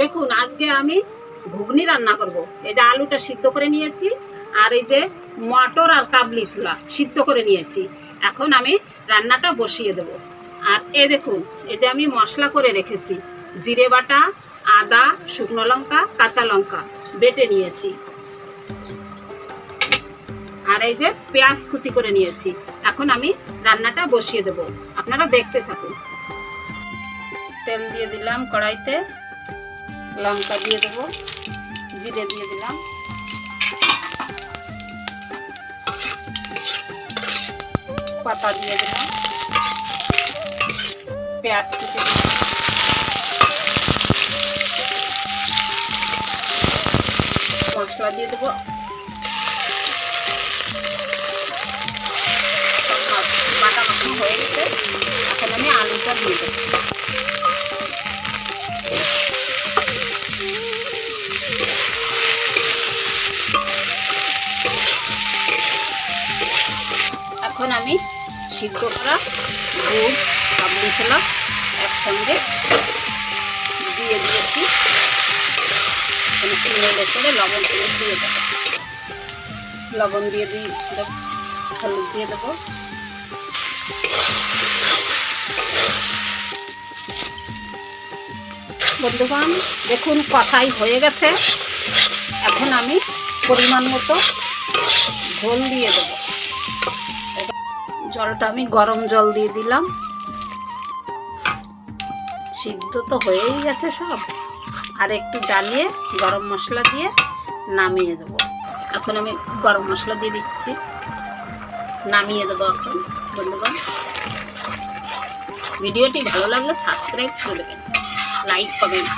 দেখুন, আজকে আমি ঘুগনি রান্না করব। এই যে আলুটা সিদ্ধ করে নিয়েছি, আর এই যে মটর আর কাবলি ছোলা সিদ্ধ করে নিয়েছি। এখন আমি রান্নাটা বসিয়ে দেব। আর এ দেখুন, এই যে আমি মশলা করে রেখেছি। জিরে বাটা, আদা, শুকনো লঙ্কা, কাঁচা লঙ্কা বেটে নিয়েছি। আর এই যে পেঁয়াজ কুচি করে নিয়েছি। এখন আমি রান্নাটা বসিয়ে দেব। আপনারা দেখতে থাকুন। তেল দিয়ে দিলাম কড়াইতে। লঙ্কা দিয়ে দেব, জিরে দিয়ে দিলাম। পাতা দিয়ে দিলাম। পেঁয়াজ দিলাম। মশলা দিয়ে দেবো। বাটা হয়ে গেছে। এখন আমি আলুটা দিয়ে দেবো। এখন আমি সিদ্ধ করা গুড় কাবলি ছোলা একসঙ্গে দিয়ে দিয়েছি। নেড়ে করে লবণ করে দিয়ে দেবো। লবণ দিয়ে দিই হলুদ দিয়ে দেবো। বন্ধুগণ, দেখুন, কষাই হয়ে গেছে। এখন আমি পরিমাণ মতো ঝোল দিয়ে দেবো। জলটা আমি গরম জল দিয়ে দিলাম। সিদ্ধ তো হয়েই গেছে সব। আর একটু জ্বালিয়ে গরম মশলা দিয়ে নামিয়ে দেবো। এখন আমি গরম মশলা দিয়ে দিচ্ছি। নামিয়ে দেবো এখন। বন্ধুগণ ভিডিওটি ভালো লাগলে সাবস্ক্রাইব করে দেবেন। Like, comment.